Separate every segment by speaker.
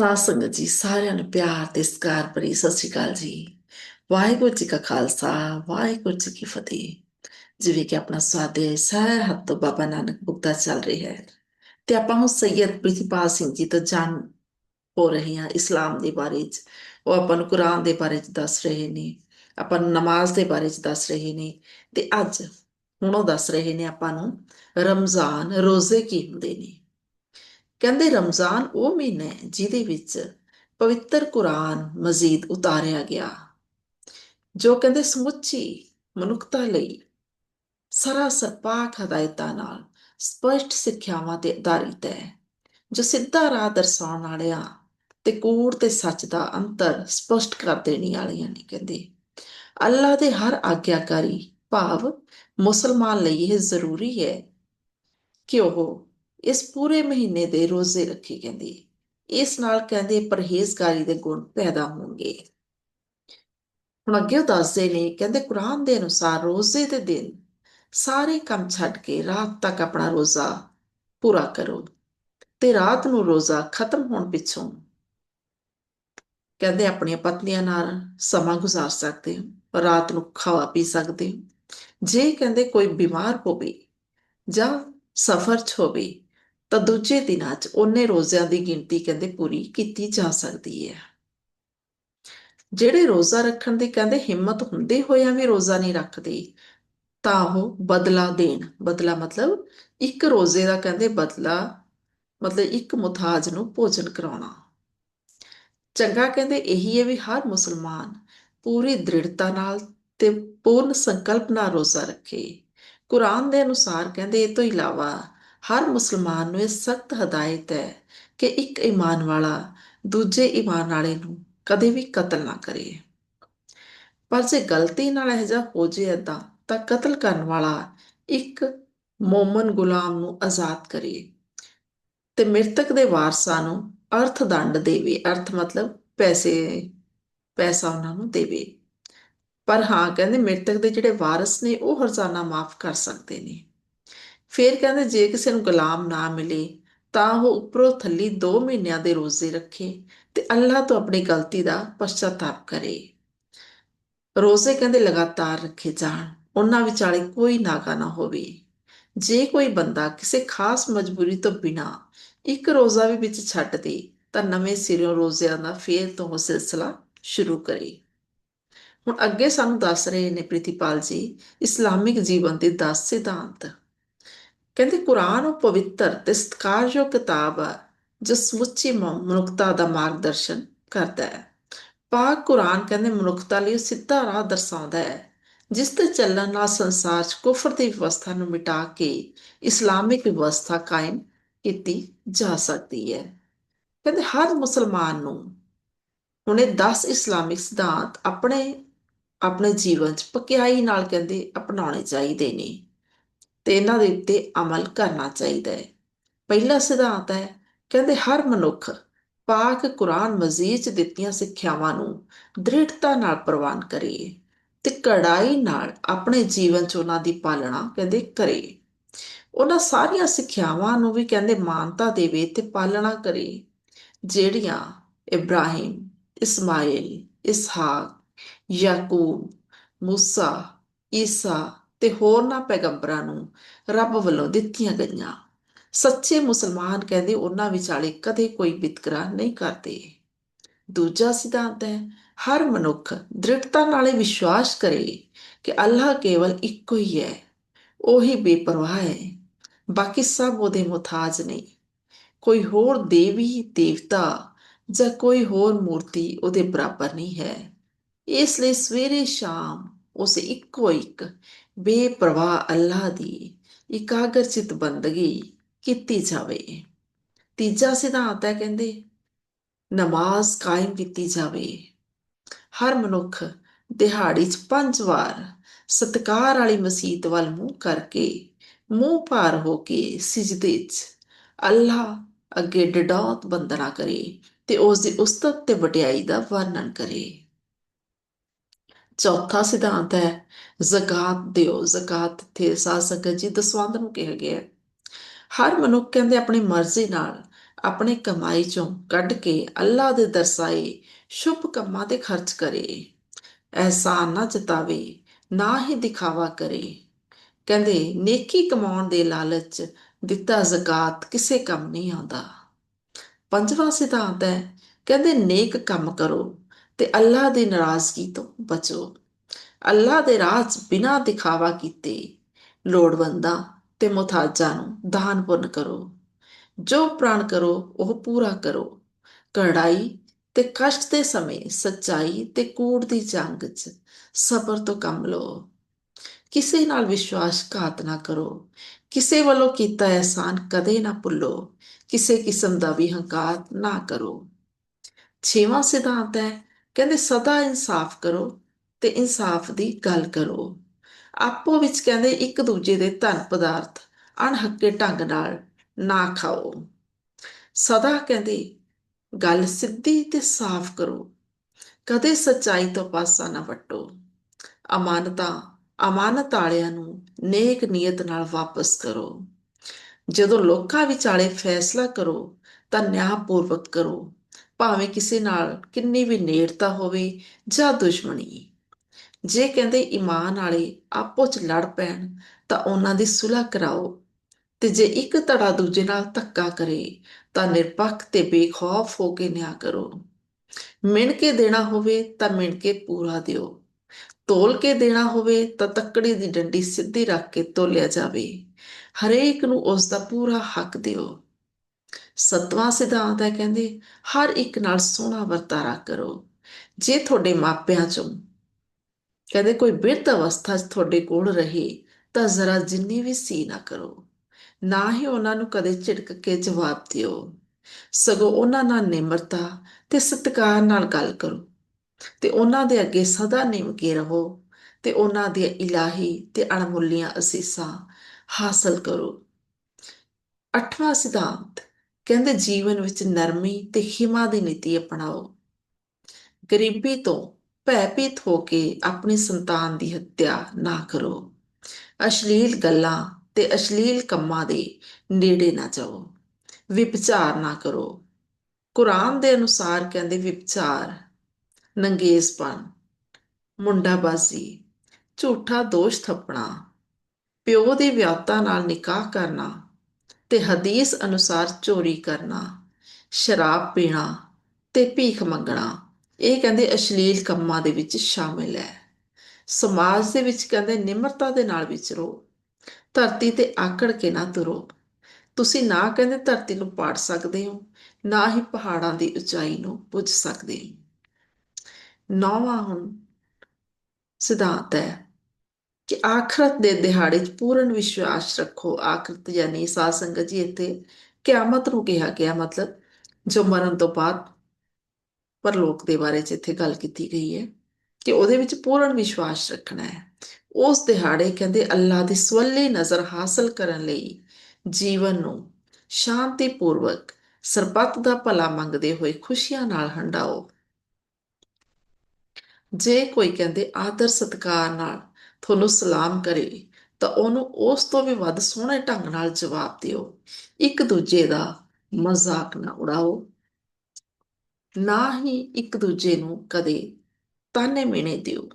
Speaker 1: ਸਾਧ ਸੰਗਤ ਜੀ ਸਾਰਿਆਂ ਨੂੰ ਪਿਆਰ ਤੇ ਸਤਿਕਾਰ ਭਰੀ ਸਤਿ ਸ਼੍ਰੀ ਅਕਾਲ ਜੀ। ਵਾਹਿਗੁਰੂ ਜੀ ਕਾ ਖਾਲਸਾ, ਵਾਹਿਗੁਰੂ ਜੀ ਕੀ ਫਤਿਹ। ਜਿਵੇਂ ਕਿ ਆਪਣਾ ਸਵਾਦੇ ਸਹਿ ਹੱਥ ਬਾਬਾ ਨਾਨਕ ਬੁੱਕਦਾ ਚੱਲ ਰਿਹਾ ਹੈ। ਤੇ ਆਪਾਂ ਹੁਣ ਸੈਯਦ ਪ੍ਰਿਤਪਾਲ ਸਿੰਘ ਜੀ ਤੋਂ ਜਾਣ ਹੋ ਰਹੇ ਹਾਂ ਇਸਲਾਮ ਦੇ ਬਾਰੇ ਚ। ਉਹ ਆਪਾਂ ਨੂੰ ਕੁਰਾਨ ਦੇ ਬਾਰੇ ਚ ਦੱਸ ਰਹੇ ਨੇ, ਆਪਾਂ ਨੂੰ ਨਮਾਜ਼ ਦੇ ਬਾਰੇ ਚ ਦੱਸ ਰਹੇ ਨੇ। ਤੇ ਅੱਜ ਹੁਣ ਉਹ ਦੱਸ ਰਹੇ ਨੇ ਆਪਾਂ ਨੂੰ ਰਮਜ਼ਾਨ ਰੋਜ਼ੇ ਕੀ ਹੁੰਦੇ ਨੇ। ਕਹਿੰਦੇ ਰਮਜ਼ਾਨ ਉਹ ਮਹੀਨਾ ਹੈ ਜਿਹਦੇ ਵਿੱਚ ਪਵਿੱਤਰ ਕੁਰਾਨ ਮਜ਼ੀਦ ਉਤਾਰਿਆ ਗਿਆ, ਜੋ ਕਹਿੰਦੇ ਸਮੁੱਚੀ ਮਨੁੱਖਤਾ ਲਈ ਸਰਾਸਰ ਪਾਕ ਹਦਾਇਤਾਂ ਨਾਲ ਸਪਸ਼ਟ ਸਿੱਖਿਆਵਾਂ ਤੇ ਆਧਾਰਿਤ ਹੈ, ਜੋ ਸਿੱਧਾ ਰਾਹ ਦਰਸਾਉਣ ਵਾਲਿਆਂ ਤੇ ਕੂੜ ਤੇ ਸੱਚ ਦਾ ਅੰਤਰ ਸਪਸ਼ਟ ਕਰ ਦੇਣੀ ਵਾਲੀਆਂ ਨੇ ਕਹਿੰਦੇ। ਅੱਲਾ ਦੇ ਹਰ ਆਗਿਆਕਾਰੀ ਭਾਵ ਮੁਸਲਮਾਨ ਲਈ ਇਹ ਜ਼ਰੂਰੀ ਹੈ ਕਿ ਉਹ ਇਸ ਪੂਰੇ ਮਹੀਨੇ ਦੇ ਰੋਜ਼ੇ ਰੱਖੀ ਕਹਿੰਦੀ। ਇਸ ਨਾਲ ਕਹਿੰਦੇ ਪਰਹੇਜ਼ਗਾਰੀ ਦੇ ਗੁਣ ਪੈਦਾ ਹੋਣਗੇ। ਹੁਣ ਅੱਗੇ ਉਹ ਦੱਸਦੇ ਨੇ, ਕਹਿੰਦੇ ਕੁਰਾਨ ਦੇ ਅਨੁਸਾਰ ਰੋਜ਼ੇ ਦੇ ਦਿਨ ਸਾਰੇ ਕੰਮ ਛੱਡ ਕੇ ਰਾਤ ਤੱਕ ਆਪਣਾ ਰੋਜ਼ਾ ਪੂਰਾ ਕਰੋ ਤੇ ਰਾਤ ਨੂੰ ਰੋਜ਼ਾ ਖਤਮ ਹੋਣ ਪਿੱਛੋਂ ਕਹਿੰਦੇ ਆਪਣੀਆਂ ਪਤਨੀਆਂ ਨਾਲ ਸਮਾਂ ਗੁਜ਼ਾਰ ਸਕਦੇ ਹੋ, ਰਾਤ ਨੂੰ ਖਾਵਾ ਪੀ ਸਕਦੇ ਹੋ। ਜੇ ਕਹਿੰਦੇ ਕੋਈ ਬਿਮਾਰ ਹੋਵੇ ਜਾਂ ਸਫ਼ਰ 'ਚ ਹੋਵੇ ਤਾਂ ਦੂਜੇ ਦਿਨਾਂ 'ਚ ਉਹਨੇ ਰੋਜ਼ਿਆਂ ਦੀ ਗਿਣਤੀ ਕਹਿੰਦੇ ਪੂਰੀ ਕੀਤੀ ਜਾ ਸਕਦੀ ਹੈ। ਜਿਹੜੇ ਰੋਜ਼ਾ ਰੱਖਣ ਦੀ ਕਹਿੰਦੇ ਹਿੰਮਤ ਹੁੰਦੇ ਹੋਇਆਂ ਵੀ ਰੋਜ਼ਾ ਨਹੀਂ ਰੱਖਦੇ, ਤਾਂ ਉਹ ਬਦਲਾ ਦੇਣ। ਬਦਲਾ ਮਤਲਬ ਇੱਕ ਰੋਜ਼ੇ ਦਾ ਕਹਿੰਦੇ ਬਦਲਾ, ਮਤਲਬ ਇੱਕ ਮੁਤਾਜ ਨੂੰ ਭੋਜਨ ਕਰਾਉਣਾ। ਚੰਗਾ ਕਹਿੰਦੇ ਇਹੀ ਹੈ ਵੀ ਹਰ ਮੁਸਲਮਾਨ ਪੂਰੀ ਦ੍ਰਿੜਤਾ ਨਾਲ ਤੇ ਪੂਰਨ ਸੰਕਲਪ ਨਾਲ ਰੋਜ਼ਾ ਰੱਖੇ। ਕੁਰਾਨ ਦੇ ਅਨੁਸਾਰ ਕਹਿੰਦੇ ਇਹ ਤੋਂ ਇਲਾਵਾ ਹਰ ਮੁਸਲਮਾਨ ਨੂੰ ਇਹ ਸਖਤ ਹਦਾਇਤ ਹੈ ਕਿ ਇੱਕ ਈਮਾਨ ਵਾਲਾ ਦੂਜੇ ਈਮਾਨ ਵਾਲੇ ਨੂੰ ਕਦੇ ਵੀ ਕਤਲ ਨਾ ਕਰੇ। ਪਰ ਜੇ ਗਲਤੀ ਨਾਲ ਇਹ ਜਾ ਹੋ ਜੇ ਏਦਾਂ, ਤਾਂ ਕਤਲ ਕਰਨ ਵਾਲਾ ਇੱਕ ਮੋਮਨ ਗੁਲਾਮ ਨੂੰ ਆਜ਼ਾਦ ਕਰੇ ਤੇ ਮ੍ਰਿਤਕ ਦੇ ਵਾਰਸਾਂ ਨੂੰ ਅਰਥ ਦੰਡ ਦੇਵੇ। ਅਰਥ ਮਤਲਬ ਪੈਸੇ, ਪੈਸਾ ਉਹਨਾਂ ਨੂੰ ਦੇਵੇ। ਪਰ ਹਾਂ, ਕਹਿੰਦੇ ਮ੍ਰਿਤਕ ਦੇ ਜਿਹੜੇ ਵਾਰਸ ਨੇ, ਉਹ ਹਰਜ਼ਾਨਾ ਮਾਫ ਕਰ ਸਕਦੇ ਨੇ। ਫਿਰ ਕਹਿੰਦੇ ਜੇ ਕਿਸੇ ਨੂੰ ਗੁਲਾਮ ਨਾ ਮਿਲੇ, ਤਾਂ ਉਹ ਉੱਪਰੋਂ ਥੱਲੀ 2 ਮਹੀਨਿਆਂ ਦੇ ਰੋਜ਼ੇ ਰੱਖੇ ਤੇ ਅੱਲਾਹ ਤੋਂ ਆਪਣੀ ਗਲਤੀ ਦਾ ਪਛਤਾਪ ਕਰੇ। ਰੋਜ਼ੇ ਕਹਿੰਦੇ ਲਗਾਤਾਰ ਰੱਖੇ ਜਾਣ, ਉਹਨਾਂ ਵਿਚਾਲੇ ਕੋਈ ਨਾਗਾ ਨਾ ਹੋਵੇ। ਜੇ ਕੋਈ ਬੰਦਾ ਕਿਸੇ ਖਾਸ ਮਜਬੂਰੀ ਤੋਂ ਬਿਨਾ ਇੱਕ ਰੋਜ਼ਾ ਵੀ ਵਿੱਚ ਛੱਡ ਦੇ, ਤਾਂ ਨਵੇਂ ਸਿਰੋਂ ਰੋਜ਼ਿਆਂ ਦਾ ਫੇਰ ਤੋਂ ਉਹ ਸਿਲਸਿਲਾ ਸ਼ੁਰੂ ਕਰੇ। ਹੁਣ ਅੱਗੇ ਸਾਨੂੰ ਦੱਸ ਰਹੇ ਨੇ ਪ੍ਰੀਤੀਪਾਲ ਜੀ, ਇਸਲਾਮਿਕ ਜੀਵਨ ਦੇ 10 ਸਿਧਾਂਤ। ਕਹਿੰਦੇ ਕੁਰਾਨ ਉਹ ਪਵਿੱਤਰ ਤੇ ਸਤਿਕਾਰਯੋਗ ਕਿਤਾਬ ਹੈ ਜੋ ਸਮੁੱਚੀ ਮਨੁੱਖਤਾ ਦਾ ਮਾਰਗਦਰਸ਼ਨ ਕਰਦਾ ਹੈ। ਪਾਕ ਕੁਰਾਨ ਕਹਿੰਦੇ ਮਨੁੱਖਤਾ ਲਈ ਸਿੱਧਾ ਰਾਹ ਦਰਸਾਉਂਦਾ ਹੈ, ਜਿਸ ਤੇ ਚੱਲਣ ਨਾਲ ਸੰਸਾਰ 'ਚ ਕੁਫਰ ਦੀ ਵਿਵਸਥਾ ਨੂੰ ਮਿਟਾ ਕੇ ਇਸਲਾਮਿਕ ਵਿਵਸਥਾ ਕਾਇਮ ਕੀਤੀ ਜਾ ਸਕਦੀ ਹੈ। ਕਹਿੰਦੇ ਹਰ ਮੁਸਲਮਾਨ ਨੂੰ ਹੁਣ ਇਹ 10 ਇਸਲਾਮਿਕ ਸਿਧਾਂਤ ਆਪਣੇ ਆਪਣੇ ਜੀਵਨ 'ਚ ਪਕਿਆਈ ਨਾਲ ਕਹਿੰਦੇ ਅਪਣਾਉਣੇ ਚਾਹੀਦੇ ਨੇ। ਤੇ ਇਹਨਾਂ ਦੇ ਉੱਤੇ ਅਮਲ ਕਰਨਾ ਚਾਹੀਦਾ ਹੈ। ਪਹਿਲਾ ਸਿਧਾਂਤ ਹੈ, ਕਹਿੰਦੇ ਹਰ ਮਨੁੱਖ ਪਾਕ ਕੁਰਾਨ ਮਜੀਦ 'ਚ ਦਿੱਤੀਆਂ ਸਿੱਖਿਆਵਾਂ ਨੂੰ ਦ੍ਰਿੜਤਾ ਨਾਲ ਪ੍ਰਵਾਨ ਕਰੀਏ ਤੇ ਕੜਾਈ ਨਾਲ ਆਪਣੇ ਜੀਵਨ 'ਚ ਉਹਨਾਂ ਦੀ ਪਾਲਣਾ ਕਹਿੰਦੇ ਕਰੇ ਉਹਨਾਂ ਸਾਰੀਆਂ ਸਿੱਖਿਆਵਾਂ ਨੂੰ ਵੀ ਕਹਿੰਦੇ ਮਾਨਤਾ ਦੇਵੇ ਤੇ ਪਾਲਣਾ ਕਰੇ ਜਿਹੜੀਆਂ ਇਬਰਾਹਿਮ, ਇਸਮਾਇਲ, ਇਸਹਾਕ, ਯਾਕੂਬ, ਮੂਸਾ, ਈਸਾ ਤੇ ਹੋਰਨਾਂ ਪੈਗੰਬਰਾਂ ਨੂੰ ਰੱਬ ਵੱਲੋਂ ਦਿੱਤੀਆਂ ਗਈਆਂ। ਸੱਚੇ ਮੁਸਲਮਾਨ ਕਹਿੰਦੇ ਉਹਨਾਂ ਵਿਚਾਲੇ ਕਦੇ ਕੋਈ ਵਿਤਕਰਾ ਨਹੀਂ ਕਰਦੇ। ਦੂਜਾ ਸਿਧਾਂਤ ਹੈ, ਹਰ ਮਨੁੱਖ ਦ੍ਰਿੜਤਾ ਨਾਲ ਵਿਸ਼ਵਾਸ ਕਰੇ ਕਿ ਅੱਲਾਹ ਕੇਵਲ ਇੱਕੋ ਹੀ ਹੈ, ਉਹੀ ਬੇਪਰਵਾਹ ਹੈ, ਬਾਕੀ ਸਭ ਉਹਦੇ ਮੁਤਾਜ ਨਹੀਂ ਕੋਈ ਹੋਰ ਦੇਵੀ ਦੇਵਤਾ ਜਾਂ ਕੋਈ ਹੋਰ ਮੂਰਤੀ ਉਹਦੇ ਬਰਾਬਰ ਨਹੀਂ ਹੈ। ਇਸ ਲਈ ਸਵੇਰੇ ਸ਼ਾਮ ਉਸ ਇੱਕੋ ਇੱਕ ਬੇਪਰਵਾਹ ਅੱਲਾਹ ਦੀ ਇਕਾਗਰਚਿਤ ਬੰਦਗੀ ਕੀਤੀ ਜਾਵੇ। ਤੀਜਾ ਸਿਧਾਂਤ ਹੈ ਕਹਿੰਦੇ, ਨਮਾਜ਼ ਕਾਇਮ ਕੀਤੀ ਜਾਵੇ। ਹਰ ਮਨੁੱਖ ਦਿਹਾੜੀ 'ਚ ਪੰਜ ਵਾਰ ਸਤਕਾਰ ਵਾਲੀ ਮਸਜਿਦ ਵੱਲ ਮੂੰਹ ਕਰਕੇ ਮੂੰਹ ਭਾਰ ਹੋ ਕੇ ਸਜਦੇ 'ਚ ਅੱਲਾਹ ਅੱਗੇ ਡਡੌਤ ਬੰਦਨਾ ਕਰੇ ਤੇ ਉਸ ਦੀ ਉਸਤਤ ਤੇ ਵਡਿਆਈ ਦਾ ਵਰਣਨ ਕਰੇ। ਚੌਥਾ ਸਿਧਾਂਤ ਹੈ ਜ਼ਕਾਤ ਦਿਓ ਜ਼ਕਾਤ ਤੇ ਸਾਸਕ ਜੀ ਦਸਵੰਦ ਨੂੰ ਕਿਹਾ ਗਿਆ ਹਰ ਮਨੁੱਖ ਕਹਿੰਦੇ ਆਪਣੀ ਮਰਜ਼ੀ ਨਾਲ ਆਪਣੀ ਕਮਾਈ ਚੋਂ ਕੱਢ ਕੇ ਅੱਲਾ ਦੇ ਦਰਸਾਏ ਸ਼ੁਭ ਕੰਮਾਂ ਤੇ ਖਰਚ ਕਰੇ। ਅਹਿਸਾਨ ਨਾ ਜਤਾਵੇ, ਨਾ ਹੀ ਦਿਖਾਵਾ ਕਰੇ। ਕਹਿੰਦੇ, ਨੇਕੀ ਕਮਾਉਣ ਦੇ ਲਾਲਚ ਦਿੱਤਾ ਜ਼ਕਾਤ ਕਿਸੇ ਕੰਮ ਨਹੀਂ ਆਉਂਦਾ। ਪੰਜਵਾਂ ਸਿਧਾਂਤ ਹੈ, ਕਹਿੰਦੇ, ਨੇਕ ਕੰਮ ਕਰੋ ਤੇ ਅੱਲਾ ਦੀ ਨਾਰਾਜ਼ਗੀ ਤੋਂ ਬਚੋ। ਅੱਲਾ ਦੇ ਰਾਹ 'ਚ ਬਿਨਾਂ ਦਿਖਾਵਾ ਕੀਤੇ ਲੋੜਵੰਦਾਂ ਤੇ ਮੁਤਾਜਾਂ ਨੂੰ ਦਾਨ ਪੁੰਨ ਕਰੋ। ਜੋ ਪ੍ਰਾਣ ਕਰੋ, ਉਹ ਪੂਰਾ ਕਰੋ। ਕੜਾਈ ਤੇ ਕਸ਼ਟ ਦੇ ਸਮੇਂ ਸੱਚਾਈ ਤੇ ਕੂੜ ਦੀ ਜੰਗ 'ਚ ਸਬਰ ਤੋਂ ਕੰਮ ਲਓ। ਕਿਸੇ ਨਾਲ ਵਿਸ਼ਵਾਸਘਾਤ ਨਾ ਕਰੋ। ਕਿਸੇ ਵੱਲੋਂ ਕੀਤਾ ਅਹਿਸਾਨ ਕਦੇ ਨਾ ਭੁੱਲੋ। ਕਿਸੇ ਕਿਸਮ ਦਾ ਵੀ ਹੰਕਾਰ ਨਾ ਕਰੋ। ਛੇਵਾਂ ਸਿਧਾਂਤ ਹੈ ਕਹਿੰਦੇ, ਸਦਾ ਇਨਸਾਫ ਕਰੋ ਤੇ ਇਨਸਾਫ ਦੀ ਗੱਲ ਕਰੋ। ਆਪੋ ਵਿੱਚ ਕਹਿੰਦੇ, ਇੱਕ ਦੂਜੇ ਦੇ ਧਨ ਪਦਾਰਥ ਅਣਹੱਕੇ ਢੰਗ ਨਾਲ ਨਾ ਖਾਓ। ਸਦਾ ਕਹਿੰਦੇ, ਗੱਲ ਸਿੱਧੀ ਤੇ ਸਾਫ਼ ਕਰੋ। ਕਦੇ ਸੱਚਾਈ ਤੋਂ ਪਾਸਾ ਨਾ ਵਟੋ। ਅਮਾਨਤਾਂ, ਅਮਾਨਤ ਵਾਲਿਆਂ ਨੂੰ ਨੇਕ ਨੀਅਤ ਨਾਲ ਵਾਪਸ ਕਰੋ। ਜਦੋਂ ਲੋਕਾਂ ਵਿਚਾਲੇ ਫੈਸਲਾ ਕਰੋ, ਤਾਂ ਨਿਆਂਪੂਰਵਕ ਕਰੋ। ਭਾਵੇਂ ਕਿਸੇ ਨਾਲ ਕਿੰਨੀ ਵੀ ਨੇੜਤਾ ਹੋਵੇ ਜਾਂ ਦੁਸ਼ਮਣੀ। ਜੇ ਕਹਿੰਦੇ ਈਮਾਨ ਵਾਲੇ ਆਪੋ ਚ ਲੜ ਪੈਣ, ਤਾਂ ਉਹਨਾਂ ਦੀ ਸੁਲ੍ਹਾ ਕਰਾਓ। ਤੇ ਜੇ ਇੱਕ ਧੜਾ ਦੂਜੇ ਨਾਲ ਧੱਕਾ ਕਰੇ, ਤਾਂ ਨਿਰਪੱਖ ਤੇ ਬੇਖੌਫ ਹੋ ਕੇ ਨਿਆਂ ਕਰੋ। ਮਿਣ ਕੇ ਦੇਣਾ ਹੋਵੇ ਤਾਂ ਮਿਣ ਕੇ ਪੂਰਾ ਦਿਓ। ਤੋਲ ਕੇ ਦੇਣਾ ਹੋਵੇ ਤਾਂ ਤੱਕੜੀ ਦੀ ਡੰਡੀ ਸਿੱਧੀ ਰੱਖ ਕੇ ਤੋਲਿਆ ਜਾਵੇ। ਹਰੇਕ ਨੂੰ ਉਸ ਦਾ ਪੂਰਾ ਹੱਕ ਦਿਓ। ਸਤਵਾਂ ਸਿਧਾਂਤ ਹੈ, ਕਹਿੰਦੇ, ਹਰ ਇੱਕ ਨਾਲ ਸੋਹਣਾ ਵਰਤਾਰਾ ਕਰੋ, ਜੇ ਤੁਹਾਡੇ ਮਾਪਿਆਂ ਚੋਂ ਕਹਿੰਦੇ ਕੋਈ ਬਿਰਧ ਅਵਸਥਾ 'ਚ ਤੁਹਾਡੇ ਕੋਲ ਰਹੇ, ਤਾਂ ਜ਼ਰਾ ਜਿੰਨੀ ਵੀ ਸੀ ਨਾ ਕਰੋ, ਨਾ ਹੀ ਉਹਨਾਂ ਨੂੰ ਕਦੇ ਝਿੜਕ ਕੇ ਜਵਾਬ ਦਿਓ, ਸਗੋਂ ਉਹਨਾਂ ਨਾਲ ਨਿਮਰਤਾ ਤੇ ਸਤਿਕਾਰ ਨਾਲ ਗੱਲ ਕਰੋ, ਤੇ ਉਹਨਾਂ ਦੇ ਅੱਗੇ ਸਦਾ ਨਿਮ ਕੇ ਰਹੋ, ਤੇ ਉਹਨਾਂ ਦੀ ਇਲਾਹੀ ਤੇ ਅਣਮੁੱਲੀਆਂ ਅਸੀਸਾਂ ਹਾਸਲ ਕਰੋ। ਅੱਠਵਾਂ ਸਿਧਾਂਤ ਕਹਿੰਦੇ ਜੀਵਨ ਵਿੱਚ ਨਰਮੀ ਤੇ ਹਿਮਾ ਦੀ ਨੀਤੀ ਅਪਣਾਓ। ਗਰੀਬੀ ਤੋਂ ਭੈਭੀਤ ਹੋ ਕੇ ਆਪਣੀ ਸੰਤਾਨ ਦੀ ਹੱਤਿਆ ਨਾ ਕਰੋ। ਅਸ਼ਲੀਲ ਗੱਲਾਂ ਤੇ ਅਸ਼ਲੀਲ ਕੰਮਾਂ ਦੇ ਨੇੜੇ ਨਾ ਜਾਓ। ਵਿਪਚਾਰ ਨਾ ਕਰੋ। ਕੁਰਾਨ ਦੇ ਅਨੁਸਾਰ ਕਹਿੰਦੇ ਵਿਪਚਾਰ ਨੰਗੇਜ਼ਪਨ, ਮੁੰਡਾਬਾਜ਼ੀ, ਝੂਠਾ ਦੋਸ਼ ਥੱਪਣਾ, ਪਿਓ ਦੀ ਵਿਆਹਤਾ ਨਾਲ ਨਿਕਾਹ ਕਰਨਾ ਤੇ ਹਦੀਸ ਅਨੁਸਾਰ ਚੋਰੀ ਕਰਨਾ, ਸ਼ਰਾਬ ਪੀਣਾ ਤੇ ਭੀਖ ਮੰਗਣਾ, ਇਹ ਕਹਿੰਦੇ ਅਸ਼ਲੀਲ ਕੰਮਾਂ ਦੇ ਵਿੱਚ ਸ਼ਾਮਿਲ ਹੈ। ਸਮਾਜ ਦੇ ਵਿੱਚ ਕਹਿੰਦੇ ਨਿਮਰਤਾ ਦੇ ਨਾਲ ਵਿਚਰੋ ਧਰਤੀ ਤੇ ਆਕੜ ਕੇ ਨਾ ਤੁਰੋ। ਤੁਸੀਂ ਨਾ ਕਹਿੰਦੇ ਧਰਤੀ ਨੂੰ ਪਾੜ ਸਕਦੇ ਹੋ, ਨਾ ਹੀ ਪਹਾੜਾਂ ਦੀ ਉਚਾਈ ਨੂੰ ਪੁੱਜ ਸਕਦੇ ਹੋ। ਨੌਵਾਂ ਹੁਣ ਸਿਧਾਂਤ ਹੈ ਕਿ ਆਖਰਤ ਦੇ ਦਿਹਾੜੇ 'ਚ ਪੂਰਨ ਵਿਸ਼ਵਾਸ ਰੱਖੋ। ਆਖਰਤ ਯਾਨੀ ਸਾਧ ਸੰਗਤ ਜੀ, ਇੱਥੇ ਕਿਆਮਤ ਨੂੰ ਕਿਹਾ ਗਿਆ ਮਤਲਬ ਜੋ ਮਰਨ ਤੋਂ ਬਾਅਦ ਪਰਲੋਕ ਦੇ ਬਾਰੇ 'ਚ ਇੱਥੇ ਗੱਲ ਕੀਤੀ ਗਈ ਹੈ ਕਿ ਉਹਦੇ ਵਿੱਚ ਪੂਰਨ ਵਿਸ਼ਵਾਸ ਰੱਖਣਾ ਹੈ। ਉਸ ਦਿਹਾੜੇ ਕਹਿੰਦੇ ਅੱਲਾ ਦੀ ਸਵੱਲੀ ਨਜ਼ਰ ਹਾਸਲ ਕਰਨ ਲਈ ਜੀਵਨ ਨੂੰ ਸ਼ਾਂਤੀਪੂਰਵਕ ਸਰਬੱਤ ਦਾ ਭਲਾ ਮੰਗਦੇ ਹੋਏ ਖੁਸ਼ੀਆਂ ਨਾਲ ਹੰਡਾਓ। ਜੇ ਕੋਈ ਕਹਿੰਦੇ ਆਦਰ ਸਤਕਾਰ ਨਾਲ ਤੁਹਾਨੂੰ ਸਲਾਮ ਕਰੇ, ਤਾਂ ਉਹਨੂੰ ਉਸ ਤੋਂ ਵੀ ਵੱਧ ਸੋਹਣੇ ਢੰਗ ਨਾਲ ਜਵਾਬ ਦਿਓ। ਇੱਕ ਦੂਜੇ ਦਾ ਮਜ਼ਾਕ ਨਾ ਉਡਾਓ। ਨਾ ਹੀ ਇੱਕ ਦੂਜੇ ਨੂੰ ਕਦੇ ਤਾਨੇ ਮਿਹਣੇ ਦਿਓ।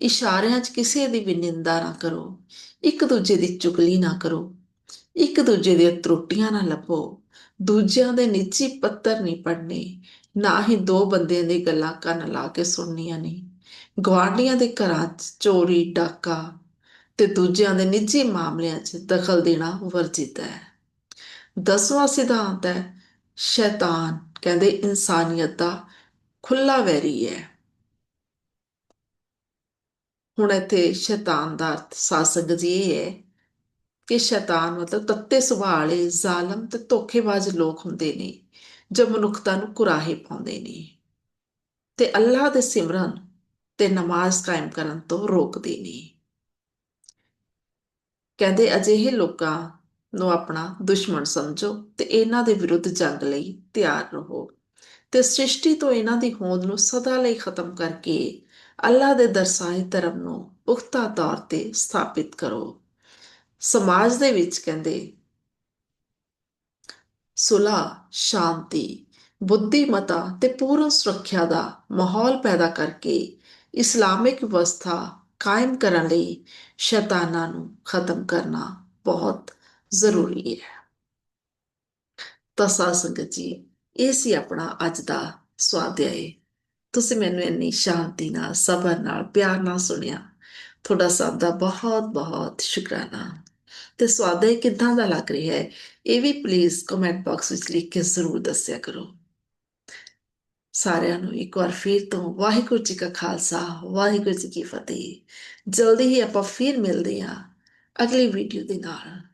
Speaker 1: ਇਸ਼ਾਰਿਆਂ 'ਚ ਕਿਸੇ ਦੀ ਵੀ ਨਿੰਦਾ ਨਾ ਕਰੋ। ਇੱਕ ਦੂਜੇ ਦੀ ਚੁਗਲੀ ਨਾ ਕਰੋ। ਇੱਕ ਦੂਜੇ ਦੀਆਂ ਤਰੁੱਟੀਆਂ ਨਾ ਲੱਭੋ। ਦੂਜਿਆਂ ਦੇ ਨਿੱਜੀ ਪੱਤਰ ਨਹੀਂ ਪੜਨੇ ਨਾ ਹੀ ਦੋ ਬੰਦਿਆਂ ਦੀ ਗੱਲਾਂ ਕੰਨ ਲਾ ਕੇ ਸੁਣਨੀਆਂ ਨਹੀਂ ਗਵਾਂਢੀਆਂ ਦੇ ਘਰਾਂ 'ਚ ਚੋਰੀ, ਡਾਕਾ ਤੇ ਦੂਜਿਆਂ ਦੇ ਨਿੱਜੀ ਮਾਮਲਿਆਂ 'ਚ ਦਖਲ ਦੇਣਾ ਵਰਜਿਤ ਹੈ। ਦਸਵਾਂ ਸਿਧਾਂਤ ਹੈ, ਸ਼ੈਤਾਨ ਕਹਿੰਦੇ ਇਨਸਾਨੀਅਤ ਦਾ ਖੁੱਲਾ ਵੈਰੀ ਹੈ। ਹੁਣ ਇੱਥੇ ਸ਼ੈਤਾਨ ਦਾ ਅਰਥ ਸਾਸੰਗ ਜੀ ਇਹ ਹੈ ਕਿ ਸ਼ੈਤਾਨ ਮਤਲਬ ਤੱਤੇ ਸੁਭਾਅ ਵਾਲੇ ਜ਼ਾਲਮ ਤੇ ਧੋਖੇਬਾਜ਼ ਲੋਕ ਹੁੰਦੇ ਨੇ ਜੋ ਮਨੁੱਖਤਾ ਨੂੰ ਕੁਰਾਹੇ ਪਾਉਂਦੇ ਨੇ। ਤੇ ਅੱਲਾਹ ਦੇ ਸਿਮਰਨ ਤੇ ਨਮਾਜ਼ ਕਾਇਮ ਕਰਨ ਤੋਂ ਰੋਕਦੇ ਨੇ ਕਹਿੰਦੇ ਅਜਿਹੇ ਲੋਕਾਂ ਨੂੰ ਆਪਣਾ ਦੁਸ਼ਮਣ ਸਮਝੋ ਤੇ ਇਹਨਾਂ ਦੇ ਵਿਰੁੱਧ ਜੰਗ ਲਈ ਤਿਆਰ ਰਹੋ। ਤੇ ਸ੍ਰਿਸ਼ਟੀ ਤੋਂ ਇਹਨਾਂ ਦੀ ਹੋਂਦ ਨੂੰ ਸਦਾ ਲਈ ਖਤਮ ਕਰਕੇ ਅੱਲਾ ਦੇ ਦਰਸਾਏ ਧਰਮ ਨੂੰ ਪੁਖਤਾ ਤੌਰ ਤੇ ਸਥਾਪਿਤ ਕਰੋ। ਸਮਾਜ ਦੇ ਵਿੱਚ ਕਹਿੰਦੇ ਸੁਲ੍ਹਾ ਸ਼ਾਂਤੀ, ਬੁੱਧੀਮਤਾ ਤੇ ਪੂਰਨ ਸੁਰੱਖਿਆ ਦਾ ਮਾਹੌਲ ਪੈਦਾ ਕਰਕੇ ਇਸਲਾਮਿਕ ਵਿਵਸਥਾ ਕਾਇਮ ਕਰਨ ਲਈ ਸ਼ੈਤਾਨਾਂ ਨੂੰ ਖਤਮ ਕਰਨਾ ਬਹੁਤ ਜ਼ਰੂਰੀ ਹੈ। ਤਾਂ ਸਾਧ ਸੰਗਤ ਜੀ, ਇਹ ਸੀ ਆਪਣਾ ਅੱਜ ਦਾ ਸਵਾਧਿਆਏ। ਤੁਸੀਂ ਮੈਨੂੰ ਇੰਨੀ ਸ਼ਾਂਤੀ ਨਾਲ, ਸਬਰ ਨਾਲ, ਪਿਆਰ ਨਾਲ ਸੁਣਿਆ। ਤੁਹਾਡਾ ਸਭ ਦਾ ਬਹੁਤ ਬਹੁਤ ਸ਼ੁਕਰਾਨਾ। ਤੇ ਸਵਾਧਿਆਏ ਕਿੱਦਾਂ ਦਾ ਲੱਗ ਰਿਹਾ ਹੈ, ਇਹ ਵੀ ਪਲੀਜ਼ ਕਮੈਂਟ ਬਾਕਸ ਵਿੱਚ ਲਿਖ ਕੇ ਜ਼ਰੂਰ ਦੱਸਿਆ ਕਰੋ। ਸਾਰਿਆਂ ਨੂੰ ਇੱਕ ਵਾਰ ਫਿਰ ਤੋਂ ਵਾਹਿਗੁਰੂ ਜੀ ਕਾ ਖਾਲਸਾ, ਵਾਹਿਗੁਰੂ ਜੀ ਕੀ ਫਤਿਹ। ਜਲਦੀ ਹੀ ਆਪਾਂ ਫਿਰ ਮਿਲਦੇ ਹਾਂ ਅਗਲੀ ਵੀਡੀਓ ਦੇ ਨਾਲ।